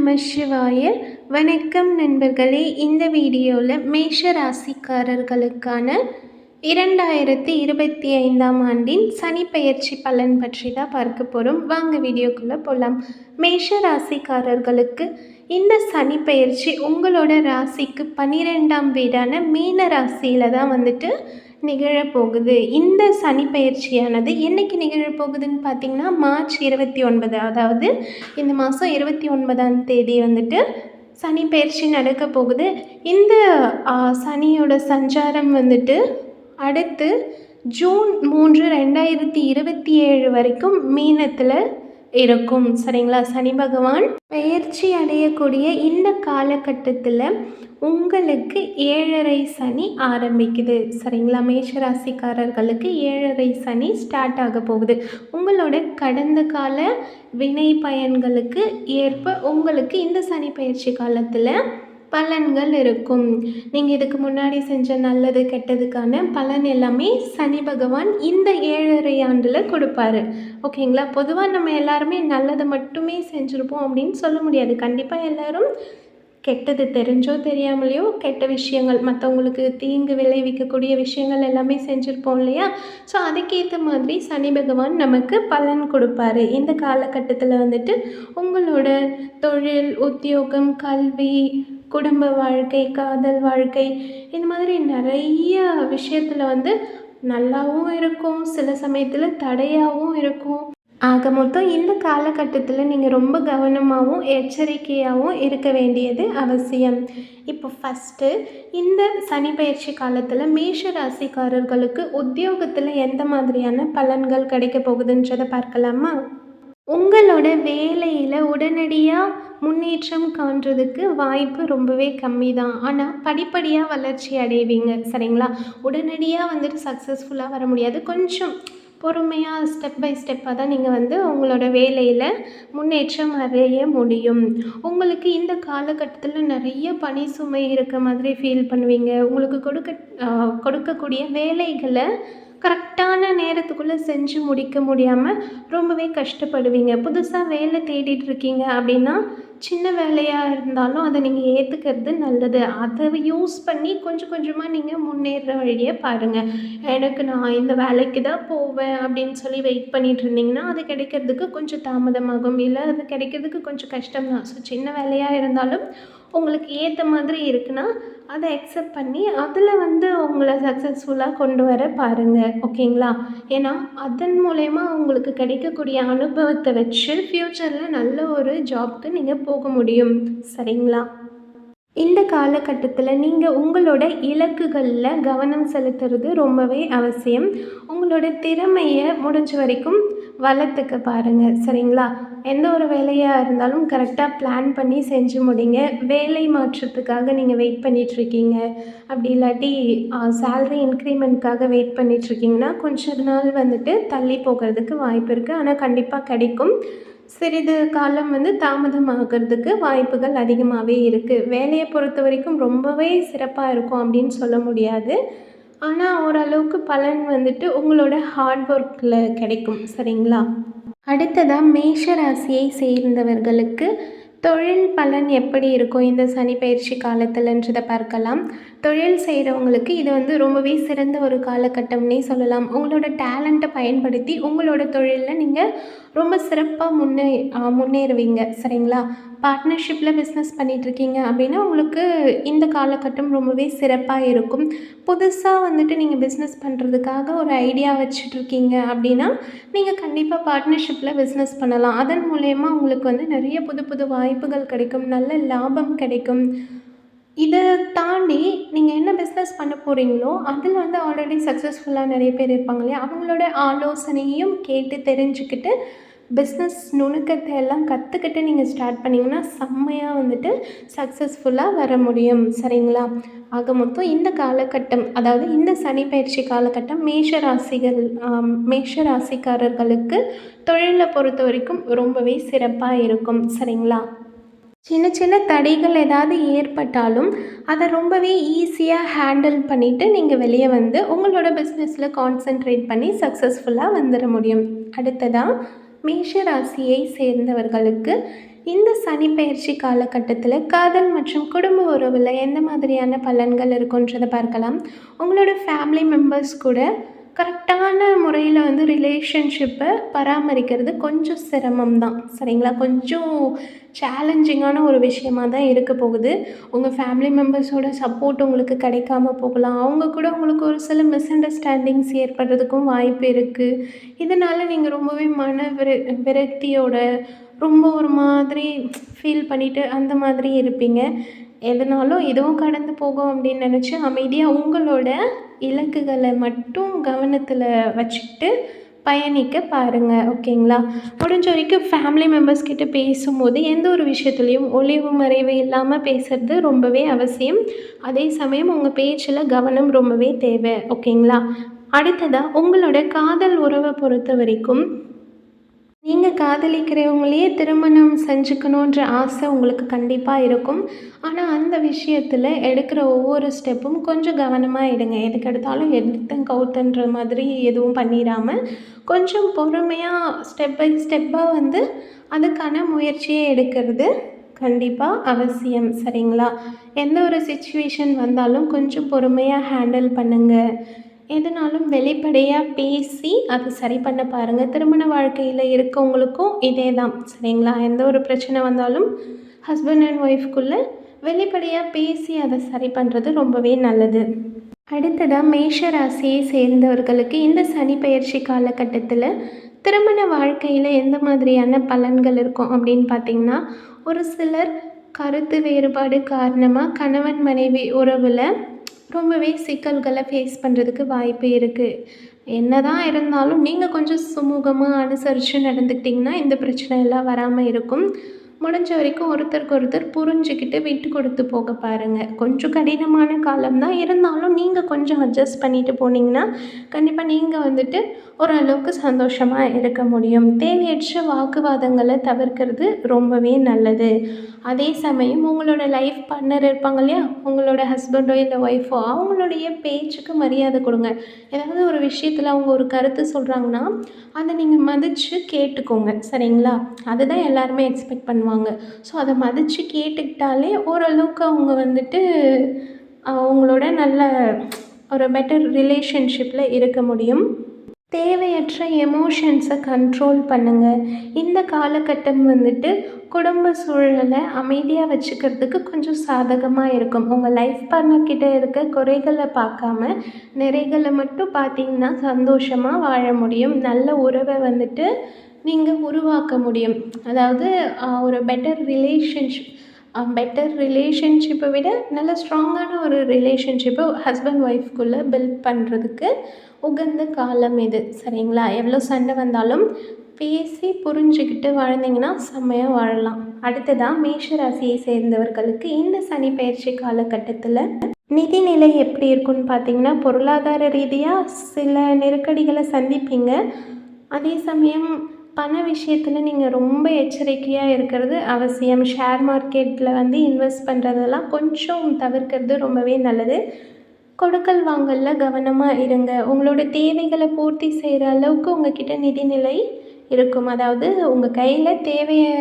நம சிவாய. வணக்கம் நண்பர்களே இந்த வீடியோவில் மேஷ ராசிக்காரர்களுக்கான இரண்டாயிரத்தி இருபத்தி ஐந்தாம் ஆண்டின் சனி பெயர்ச்சி பலன் பற்றி தான் பார்க்க போகிறோம் வாங்க வீடியோக்குள்ளே போகலாம் மேஷ ராசிக்காரர்களுக்கு இந்த சனி பெயர்ச்சி உங்களோட ராசிக்கு பன்னிரெண்டாம் வீடான மீன ராசியில் தான் வந்துட்டு நிகழப்போகுது. இந்த சனி பயிற்சியானது என்றைக்கு நிகழப்போகுதுன்னு பார்த்தீங்கன்னா மார்ச் இருபத்தி ஒன்பது. அதாவது இந்த மாதம் இருபத்தி ஒன்பதாம் தேதி வந்துட்டு சனி பயிற்சி நடக்க போகுது. இந்த சனியோட சஞ்சாரம் வந்துட்டு அடுத்து ஜூன் மூன்று ரெண்டாயிரத்தி இருபத்தி ஏழு வரைக்கும் மீனத்தில் இருக்கும். சரிங்களா? சனி பகவான் பயிற்சி அடையக்கூடிய இந்த காலகட்டத்தில் உங்களுக்கு ஏழரை சனி ஆரம்பிக்குது. சரிங்களா? மேஷராசிக்காரர்களுக்கு ஏழரை சனி ஸ்டார்ட் ஆக போகுது. உங்களோட கடந்த கால வினை பயன்களுக்கு ஏற்ப உங்களுக்கு இந்த சனி பயிற்சி காலத்தில் பலன்கள் இருக்கும். நீங்கள் இதுக்கு முன்னாடி செஞ்ச நல்லது கெட்டதுக்கான பலன் எல்லாமே சனி பகவான் இந்த ஏழரை ஆண்டில் கொடுப்பாரு. ஓகேங்களா? பொதுவாக நம்ம எல்லாருமே நல்லதை மட்டுமே செஞ்சுருப்போம் அப்படின்னு சொல்ல முடியாது. கண்டிப்பாக எல்லோரும் கெட்டது தெரிஞ்சோ தெரியாமலையோ கெட்ட விஷயங்கள் மற்றவங்களுக்கு தீங்கு விளைவிக்கக்கூடிய விஷயங்கள் எல்லாமே செஞ்சுருப்போம் இல்லையா? ஸோ அதுக்கேற்ற மாதிரி சனி பகவான் நமக்கு பலன் கொடுப்பாரு. இந்த காலகட்டத்தில் வந்துட்டு உங்களோட தொழில் உத்தியோகம் கல்வி குடும்ப வாழ்க்கை காதல் வாழ்க்கை இந்த மாதிரி நிறைய விஷயத்தில் வந்து நல்லாவும் இருக்கும். சில சமயத்தில் தடையாகவும் இருக்கும். ஆக மொத்தம் இந்த காலகட்டத்தில் நீங்கள் ரொம்ப கவனமாகவும் எச்சரிக்கையாகவும் இருக்க வேண்டியது அவசியம். இப்போ ஃபஸ்ட்டு இந்த சனி பயிற்சி காலத்தில் மேஷ ராசிக்காரர்களுக்கு உத்தியோகத்தில் எந்த மாதிரியான பலன்கள் கிடைக்க போகுதுன்றதை பார்க்கலாமா? உங்களோட வேலையில் உடனடியாக முன்னேற்றம் காண்றதுக்கு வாய்ப்பு ரொம்பவே கம்மி தான் ஆனால் படிப்படியாக வளர்ச்சி அடைவீங்க. சரிங்களா? உடனடியாக வந்துட்டு சக்ஸஸ்ஃபுல்லாக வர முடியாது. கொஞ்சம் பொறுமையாக ஸ்டெப் பை ஸ்டெப்பாக தான் நீங்கள் வந்து உங்களோட வேலையில் முன்னேற்றம் அடைய முடியும். உங்களுக்கு இந்த காலகட்டத்தில் நிறைய பணி சுமை இருக்க மாதிரி ஃபீல் பண்ணுவீங்க. உங்களுக்கு கொடுக்க கொடுக்கக்கூடிய வேலைகளை கரெக்டான நேரத்துக்குள்ளே செஞ்சு முடிக்க முடியாமல் ரொம்பவே கஷ்டப்படுவீங்க. புதுசாக வேலை தேடிட்டுருக்கீங்க அப்படின்னா சின்ன வேலையாக இருந்தாலும் அதை நீங்கள் ஏற்றுக்கிறது நல்லது. அதை யூஸ் பண்ணி கொஞ்சம் கொஞ்சமாக நீங்கள் முன்னேற வழியை பாருங்கள் எனக்கு நான் இந்த வேலைக்கு தான் போவேன் அப்படின்னு சொல்லி வெயிட் பண்ணிகிட்டு இருந்தீங்கன்னா அது கிடைக்கிறதுக்கு கொஞ்சம் தாமதமாகும். இல்லை அது கிடைக்கிறதுக்கு கொஞ்சம் கஷ்டம் தான் ஸோ சின்ன வேலையாக இருந்தாலும் உங்களுக்கு ஏற்ற மாதிரி இருக்குன்னா அதை அக்செப்ட் பண்ணி அதில் வந்து உங்களை சக்ஸஸ்ஃபுல்லாக கொண்டு வர பாருங்கள் ஓகேங்களா? ஏன்னா அதன் மூலயமா உங்களுக்கு கிடைக்கக்கூடிய அனுபவத்தை வச்சு ஃப்யூச்சரில் நல்ல ஒரு ஜாப்க்கு நீங்கள் போக முடியும். சரிங்களா? இந்த காலகட்டத்தில் நீங்கள் உங்களோட இலக்குகளில் கவனம் செலுத்துறது ரொம்பவே அவசியம். உங்களோட திறமையை முடிஞ்ச வரைக்கும் வளர்த்துக்க பாருங்கள் சரிங்களா? எந்த ஒரு வேலையாக இருந்தாலும் கரெக்டாக பிளான் பண்ணி செஞ்சு முடிங்க. வேலை மாற்றத்துக்காக நீங்கள் வெயிட் பண்ணிகிட்ருக்கீங்க அப்படி இல்லாட்டி சேல்ரி இன்க்ரிமெண்ட்காக வெயிட் பண்ணிகிட்ருக்கீங்கன்னா கொஞ்ச நாள் வந்துட்டு தள்ளி போகிறதுக்கு வாய்ப்பு இருக்குது ஆனால் கண்டிப்பாக கிடைக்கும். சிறிது காலம் வந்து தாமதமாகிறதுக்கு வாய்ப்புகள் அதிகமாகவே இருக்குது வேலையை பொறுத்த வரைக்கும் ரொம்பவே சிறப்பாக இருக்கும் அப்படின்னு சொல்ல முடியாது. ஆனால் ஓரளவுக்கு பலன் வந்துட்டு உங்களோட ஹார்ட் ஒர்க்கில் கிடைக்கும். சரிங்களா? அடுத்ததாக மேஷ ராசியை சேர்ந்தவர்களுக்கு தொழில் பலன் எப்படி இருக்கும்? இந்த சனி பயிற்சி காலத்தில்ன்றதை பார்க்கலாம். தொழில் செய்கிறவங்களுக்கு இது வந்து ரொம்பவே சிறந்த ஒரு காலகட்டம்னே சொல்லலாம். உங்களோட டேலண்ட்டை பயன்படுத்தி உங்களோட தொழிலில் நீங்கள் ரொம்ப சிறப்பாக முன்னே முன்னேறுவீங்க. சரிங்களா? பார்ட்னர்ஷிப்பில் பிஸ்னஸ் பண்ணிகிட்ருக்கீங்க அப்படின்னா உங்களுக்கு இந்த காலகட்டம் ரொம்பவே சிறப்பாக இருக்கும். புதுசாக வந்துட்டு நீங்கள் பிஸ்னஸ் பண்ணுறதுக்காக ஒரு ஐடியா வச்சுட்ருக்கீங்க அப்படின்னா நீங்கள் கண்டிப்பாக பார்ட்னர்ஷிப்பில் பிஸ்னஸ் பண்ணலாம். அதன் மூலயமா உங்களுக்கு வந்து நிறைய புது புது வாய்ப்புகள் கிடைக்கும். நல்ல லாபம் கிடைக்கும். இதை தாண்டி நீங்கள் என்ன பிஸ்னஸ் பண்ண போகிறீங்களோ அதில் வந்து ஆல்ரெடி சக்ஸஸ்ஃபுல்லாக நிறைய பேர் இருப்பாங்க இல்லையா? அவங்களோட ஆலோசனையும் கேட்டு தெரிஞ்சுக்கிட்டு பிஸ்னஸ் நுணுக்கத்தை எல்லாம் கற்றுக்கிட்டு நீங்கள் ஸ்டார்ட் பண்ணிங்கன்னா செம்மையாக வந்துட்டு சக்ஸஸ்ஃபுல்லாக வர முடியும். சரிங்களா? ஆக மொத்தம் இந்த காலகட்டம் அதாவது இந்த சனி பயிற்சி காலகட்டம் மேஷ ராசிகள் மேஷ ராசிக்காரர்களுக்கு தொழிலை பொறுத்த வரைக்கும் ரொம்பவே சிறப்பாக இருக்கும். சரிங்களா? சின்ன சின்ன தடைகள் ஏதாவது ஏற்பட்டாலும் அதை ரொம்பவே ஈஸியாக ஹேண்டில் பண்ணிவிட்டு நீங்கள் வெளியே வந்து உங்களோட பிஸ்னஸில் கான்சென்ட்ரேட் பண்ணி சக்ஸஸ்ஃபுல்லாக வந்துட முடியும். அடுத்ததாக மேஷ ராசியை சேர்ந்தவர்களுக்கு இந்த சனி பயிற்சி காலகட்டத்தில் காதல் மற்றும் குடும்ப உறவில் எந்த மாதிரியான பலன்கள் இருக்குன்றதை பார்க்கலாம். உங்களோட ஃபேமிலி மெம்பர்ஸ் கூட கரெக்டான முறையில் வந்து ரிலேஷன்ஷிப்பை பராமரிக்கிறது கொஞ்சம் சிரமம் தான் சரிங்களா? கொஞ்சம் சேலஞ்சிங்கான ஒரு விஷயமா தான் இருக்க போகுது. உங்கள் ஃபேமிலி மெம்பர்ஸோட சப்போர்ட் உங்களுக்கு கிடைக்காம போகலாம். அவங்க கூட உங்களுக்கு ஒரு சில மிஸ் அண்டர்ஸ்டாண்டிங்ஸ் ஏற்படுறதுக்கும் வாய்ப்பு இருக்குது இதனால் நீங்கள் ரொம்பவே மன விரு விரக்தியோட ரொம்ப ஒரு மாதிரி ஃபீல் பண்ணிவிட்டு அந்த மாதிரி இருப்பீங்க. எதுனாலும் இதுவும் கடந்து போகும் அப்படின்னு நினச்சி அமைதியாக உங்களோட இலக்குகளை மட்டும் கவனத்தில் வச்சுக்கிட்டு பயணிக்க பாருங்கள் ஓகேங்களா? முடிஞ்ச வரைக்கும் ஃபேமிலி மெம்பர்ஸ் கிட்ட பேசும்போது எந்த ஒரு விஷயத்துலையும் ஒளிவு மறைவு இல்லாமல் பேசுகிறது ரொம்பவே அவசியம். அதே சமயம் உங்கள் பேச்சில் கவனம் ரொம்பவே தேவை ஓகேங்களா? அடுத்ததாக உங்களோட காதல் உறவை பொறுத்த வரைக்கும் நீங்கள் காதலிக்கிறவங்களையே திருமணம் செஞ்சுக்கணுன்ற ஆசை உங்களுக்கு கண்டிப்பாக இருக்கும். ஆனால் அந்த விஷயத்தில் எடுக்கிற ஒவ்வொரு ஸ்டெப்பும் கொஞ்சம் கவனமாக எடுங்க. எதுக்கெடுத்தாலும் எடுத்தேன் கவுத்தன்ற மாதிரி எதுவும் பண்ணிடாமல் கொஞ்சம் பொறுமையாக ஸ்டெப் பை ஸ்டெப்பாக வந்து அதுக்கான முயற்சியை எடுக்கிறது கண்டிப்பாக அவசியம் சரிங்களா? எந்த ஒரு சுச்சுவேஷன் வந்தாலும் கொஞ்சம் பொறுமையாக ஹேண்டில் பண்ணுங்கள் எதுனாலும் வெளிப்படையாக பேசி அதை சரி பண்ண பாருங்கள் திருமண வாழ்க்கையில் இருக்கவங்களுக்கும் இதே தான் சரிங்களா? எந்த ஒரு பிரச்சனை வந்தாலும் ஹஸ்பண்ட் அண்ட் ஒய்ஃப்குள்ளே வெளிப்படையாக பேசி அதை சரி பண்ணுறது ரொம்பவே நல்லது. அடுத்ததாக மேஷ ராசியை சேர்ந்தவர்களுக்கு இந்த சனி பயிற்சி காலகட்டத்தில் திருமண வாழ்க்கையில் எந்த மாதிரியான பலன்கள் இருக்கும் அப்படின்னு பார்த்திங்கன்னா ஒரு சிலர் கருத்து வேறுபாடு காரணமாக கணவன் மனைவி உறவில் ரொம்பவே சிக்கல்களை ஃபேஸ் பண்ணுறதுக்கு வாய்ப்பு இருக்குது என்ன தான் இருந்தாலும் நீங்கள் கொஞ்சம் சுமூகமாக அனுசரித்து நடந்துக்கிட்டிங்கன்னா இந்த பிரச்சனை எல்லாம் வராமல் இருக்கும். முடிஞ்ச வரைக்கும் ஒருத்தருக்கு ஒருத்தர் புரிஞ்சுக்கிட்டு விட்டு கொடுத்து போக பாருங்கள் கொஞ்சம் கடினமான காலம் தான். இருந்தாலும் நீங்கள் கொஞ்சம் அட்ஜஸ்ட் பண்ணிட்டு போனீங்கன்னா கண்டிப்பாக நீங்கள் வந்துட்டு ஓரளவுக்கு சந்தோஷமாக இருக்க முடியும். தேவையற்ற வாக்குவாதங்களை தவிர்க்கிறது ரொம்பவே நல்லது. அதே சமயம் உங்களோட லைஃப் பார்ட்னர் இருப்பாங்க இல்லையா? உங்களோட ஹஸ்பண்டோ இல்லை ஒய்ஃபோ அவங்களுடைய பேச்சுக்கு மரியாதை கொடுங்க. ஏதாவது ஒரு விஷயத்தில் அவங்க ஒரு கருத்து சொல்கிறாங்கன்னா அதை நீங்கள் மதித்து கேட்டுக்கோங்க. சரிங்களா? அதுதான் எல்லாருமே எக்ஸ்பெக்ட் பண்ணுவாங்க. ஸோ அதை மதித்து கேட்டுக்கிட்டாலே ஓரளவுக்கு அவங்க வந்துட்டு அவங்களோட நல்ல ஒரு பெட்டர் ரிலேஷன்ஷிப்பில் இருக்க முடியும். தேவையற்ற எமோஷன்ஸை கண்ட்ரோல் பண்ணுங்கள் இந்த காலகட்டம் வந்துட்டு குடும்ப சூழலை அமைதியாக வச்சுக்கிறதுக்கு கொஞ்சம் சாதகமாக இருக்கும். உங்கள் லைஃப் பார்ட்னர்கிட்ட இருக்க குறைகளை பார்க்காம நிறைகளை மட்டும் பார்த்தீங்கன்னா சந்தோஷமாக வாழ முடியும். நல்ல உறவை வந்துட்டு நீங்கள் உருவாக்க முடியும். அதாவது ஒரு பெட்டர் ரிலேஷன்ஷிப் பெட்டர் ரிலேஷன்ஷிப்பை விட நல்ல ஸ்ட்ராங்கான ஒரு ரிலேஷன்ஷிப்பை ஹஸ்பண்ட் ஒய்ஃப்குள்ளே பில்ட் பண்ணுறதுக்கு உகந்த காலம் இது. சரிங்களா? எவ்வளோ சண்டை வந்தாலும் பேசி புரிஞ்சுக்கிட்டு வாழ்ந்தீங்கன்னா செம்மையாக வாழலாம். அடுத்ததாக மேஷ ராசியை சேர்ந்தவர்களுக்கு இந்த சனி பயிற்சி காலகட்டத்தில் நிதிநிலை எப்படி இருக்குன்னு பார்த்தீங்கன்னா பொருளாதார ரீதியாக சில நெருக்கடிகளை சந்திப்பீங்க. அதே சமயம் பண விஷயத்தில் நீங்கள் ரொம்ப எச்சரிக்கையாக இருக்கிறது அவசியம். ஷேர் மார்க்கெட்டில் வந்து இன்வெஸ்ட் பண்ணுறதெல்லாம் கொஞ்சம் தவிர்க்கிறது ரொம்பவே நல்லது. கொடுக்கல் வாங்கலில் கவனமாக இருங்க. உங்களோட தேவைகளை பூர்த்தி செய்கிற அளவுக்கு உங்ககிட்ட நிதிநிலை இருக்கும். அதாவது உங்கள் கையில் தேவையை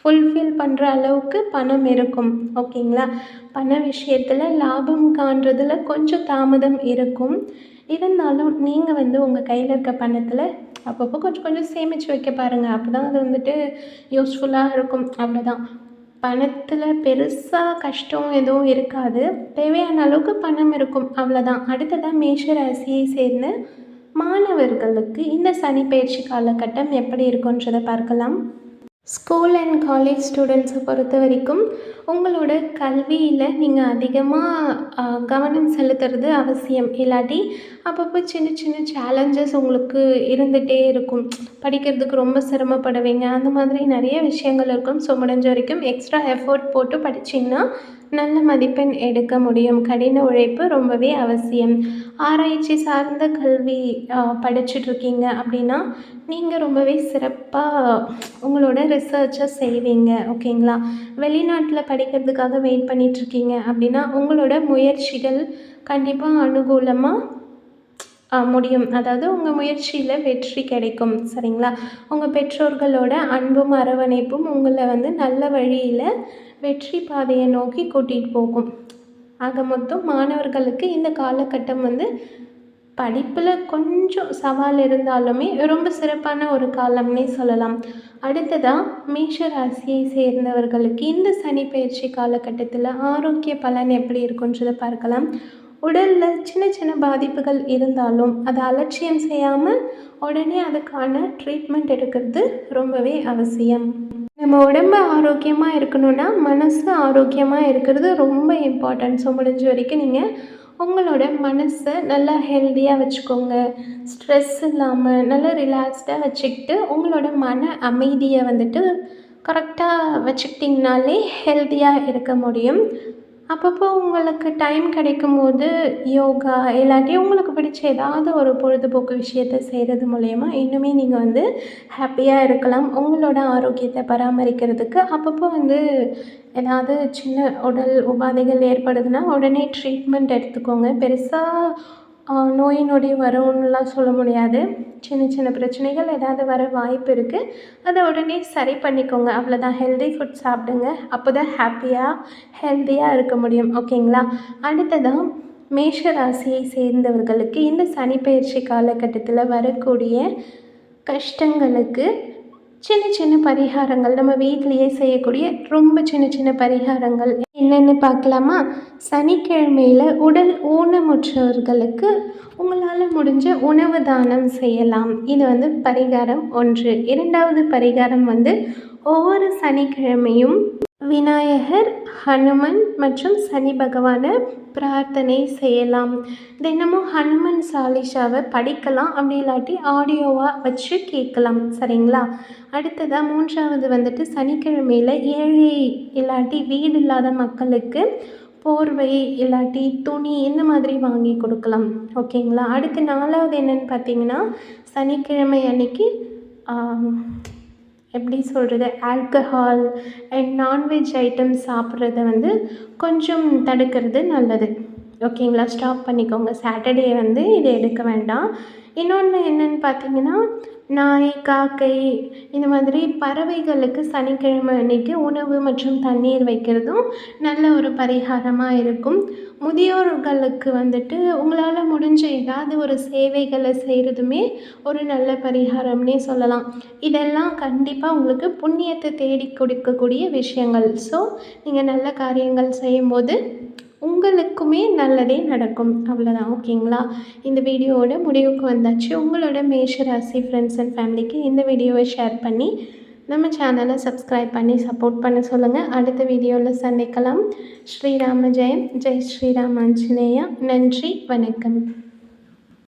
ஃபுல்ஃபில் பண்ணுற அளவுக்கு பணம் இருக்கும். ஓகேங்களா? பண விஷயத்தில் லாபம் காண்றதில் கொஞ்சம் தாமதம் இருக்கும். இருந்தாலும் நீங்கள் வந்து உங்கள் கையில் இருக்க பணத்தில் அப்பப்போ கொஞ்சம் கொஞ்சம் சேமித்து வைக்க பாருங்கள் அப்போ தான் அது வந்துட்டு யூஸ்ஃபுல்லாக இருக்கும். அவ்வளோதான் பணத்தில் பெருசாக கஷ்டம் எதுவும் இருக்காது. தேவையான அளவுக்கு பணம் இருக்கும். அவ்வளோதான் அடுத்ததாக மேஷராசியை சேர்ந்த மாணவர்களுக்கு இந்த சனி பயிற்சி காலகட்டம் எப்படி இருக்குன்றதை பார்க்கலாம். ஸ்கூல் அண்ட் காலேஜ் ஸ்டூடெண்ட்ஸை பொறுத்த வரைக்கும் உங்களோட கல்வியில் நீங்கள் அதிகமாக கவனம் செலுத்துறது அவசியம். இல்லாட்டி அப்பப்போ சின்ன சின்ன சேலஞ்சஸ் உங்களுக்கு இருந்துகிட்டே இருக்கும். படிக்கிறதுக்கு ரொம்ப சிரமப்படுவீங்க. அந்த மாதிரி நிறைய விஷயங்கள் இருக்கும். ஸோ முடிஞ்ச வரைக்கும் எக்ஸ்ட்ரா எஃபோர்ட் போட்டு படிச்சிங்கன்னா நல்ல மதிப்பெண் எடுக்க முடியும். கடின உழைப்பு ரொம்பவே அவசியம். ஆராய்ச்சி சார்ந்த கல்வி படிச்சுட்ருக்கீங்க அப்படின்னா நீங்கள் ரொம்பவே சிறப்பாக உங்களோட ரிசர்ச்சை செய்வீங்க. ஓகேங்களா? வெளிநாட்டில் படிக்கிறதுக்காக வெயிட் பண்ணிகிட்ருக்கீங்க அப்படின்னா உங்களோட முயற்சிகள் கண்டிப்பாக அனுகூலமாக முடியும். அதாவது உங்கள் முயற்சியில் வெற்றி கிடைக்கும். சரிங்களா? உங்கள் பெற்றோர்களோட அன்பும் அரவணைப்பும் உங்களை வந்து நல்ல வழியில் வெற்றி பாதையை நோக்கி கூட்டிகிட்டு போகும். ஆக மொத்தம் மாணவர்களுக்கு இந்த காலகட்டம் வந்து படிப்பில் கொஞ்சம் சவால் இருந்தாலுமே ரொம்ப சிறப்பான ஒரு காலம்னே சொல்லலாம். அடுத்ததாக மேஷ ராசியை சேர்ந்தவர்களுக்கு இந்த சனி பயிற்சி காலகட்டத்தில் ஆரோக்கிய பலன் எப்படி இருக்குன்றதை பார்க்கலாம். உடலில் சின்ன சின்ன பாதிப்புகள் இருந்தாலும் அதை அலட்சியம் செய்யாமல் உடனே அதுக்கான ட்ரீட்மெண்ட் எடுக்கிறது ரொம்பவே அவசியம். நம்ம உடம்பு ஆரோக்கியமாக இருக்கணும்னா மனசு ஆரோக்கியமாக இருக்கிறது ரொம்ப இம்பார்ட்டன்ட் ஸோ முடிஞ்ச வரைக்கும் நீங்கள் உங்களோட மனசை நல்லா ஹெல்த்தியாக வச்சுக்கோங்க. ஸ்ட்ரெஸ் இல்லாமல் நல்லா ரிலாக்ஸ்டாக வச்சுக்கிட்டு உங்களோட மன அமைதியை வந்துட்டு கரெக்டாக வச்சுக்கிட்டிங்கனாலே ஹெல்த்தியாக இருக்க முடியும். அப்பப்போ உங்களுக்கு டைம் கிடைக்கும் போது யோகா இல்லாட்டி உங்களுக்கு பிடிச்ச ஏதாவது ஒரு பொழுதுபோக்கு விஷயத்த செய்கிறது மூலயமா இன்னுமே நீங்கள் வந்து ஹாப்பியாக இருக்கலாம். உங்களோட ஆரோக்கியத்தை பராமரிக்கிறதுக்கு அப்பப்போ வந்து ஏதாவது சின்ன உடல் உபாதைகள் ஏற்படுதுன்னா உடனே ட்ரீட்மெண்ட் எடுத்துக்கோங்க. பெருசாக நோய் நொடி வரும்னுலாம் சொல்ல முடியாது. சின்ன சின்ன பிரச்சனைகள் ஏதாவது வர வாய்ப்பு இருக்குது அதை உடனே சரி பண்ணிக்கோங்க. அவ்வளோதான் ஹெல்தி ஃபுட் சாப்பிடுங்க. அப்போ தான் ஹாப்பியாக ஹெல்த்தியாக இருக்க முடியும். ஓகேங்களா? அடுத்ததாக மேஷ ராசியை சேர்ந்தவர்களுக்கு இந்த சனிப்பயிற்சி காலகட்டத்தில் வரக்கூடிய கஷ்டங்களுக்கு சின்ன சின்ன பரிகாரங்கள் நம்ம வீட்லேயே செய்யக்கூடிய ரொம்ப சின்ன சின்ன பரிகாரங்கள். என்னென்னு பார்க்கலாமா? சனிக்கிழமையில் உடல் ஊனமுற்றவர்களுக்கு உங்களால் முடிஞ்ச உணவு தானம் செய்யலாம். இது வந்து பரிகாரம் ஒன்று. இரண்டாவது பரிகாரம் வந்து ஒவ்வொரு சனிக்கிழமையும் விநாயகர் ஹனுமன் மற்றும் சனி பகவானை பிரார்த்தனை செய்யலாம். தினமும் ஹனுமன் சாலிஷாவை படிக்கலாம். அப்படி இல்லாட்டி ஆடியோவாக வச்சு கேட்கலாம். சரிங்களா? அடுத்ததாக மூன்றாவது வந்துட்டு சனிக்கிழமையில் ஏழை இல்லாட்டி வீடு இல்லாத மக்களுக்கு போர்வை இல்லாட்டி துணி இந்த மாதிரி வாங்கி கொடுக்கலாம். ஓகேங்களா? அடுத்து நாலாவது என்னென்னு பார்த்தீங்கன்னா சனிக்கிழமை அன்னைக்கு எப்படி சொல்கிறது ஆல்கஹால் அண்ட் நான்வெஜ் ஐட்டம்ஸ் சாப்பிட்றத வந்து கொஞ்சம் தடுக்கிறது நல்லது. ஓகேங்களா ஸ்டாப் பண்ணிக்கோங்க. சாட்டர்டே வந்து இதை எடுக்க வேண்டாம். இன்னொன்று என்னென்னு பார்த்தீங்கன்னா நாய் காக்கை. இந்த மாதிரி பறவைகளுக்கு சனிக்கிழமை அன்னைக்கு உணவு மற்றும் தண்ணீர் வைக்கிறதும் நல்ல ஒரு பரிகாரமாக இருக்கும். முதியோர்களுக்கு வந்துட்டு உங்களால் முடிஞ்ச ஏதாவது ஒரு சேவைகளை செய்கிறதுமே ஒரு நல்ல பரிகாரம்னே சொல்லலாம். இதெல்லாம் கண்டிப்பாக உங்களுக்கு புண்ணியத்தை தேடி கொடுக்கக்கூடிய விஷயங்கள். ஸோ நீங்கள் நல்ல காரியங்கள் செய்யும்போது உங்களுக்குமே நல்லதே நடக்கும். அவ்வளோதான் ஓகேங்களா? இந்த வீடியோவோட முடிவுக்கு வந்தாச்சு. உங்களோட மேஷ ராசி ஃப்ரெண்ட்ஸ் அண்ட் ஃபேமிலிக்கு இந்த வீடியோவை ஷேர் பண்ணி நம்ம சேனலை சப்ஸ்கிரைப் பண்ணி சப்போர்ட் பண்ண சொல்லுங்கள் அடுத்த வீடியோவில் சந்திக்கலாம். ஸ்ரீராம ஜெயம். ஜெய் ஸ்ரீராம் ஆஞ்சநேயா நன்றி வணக்கம்.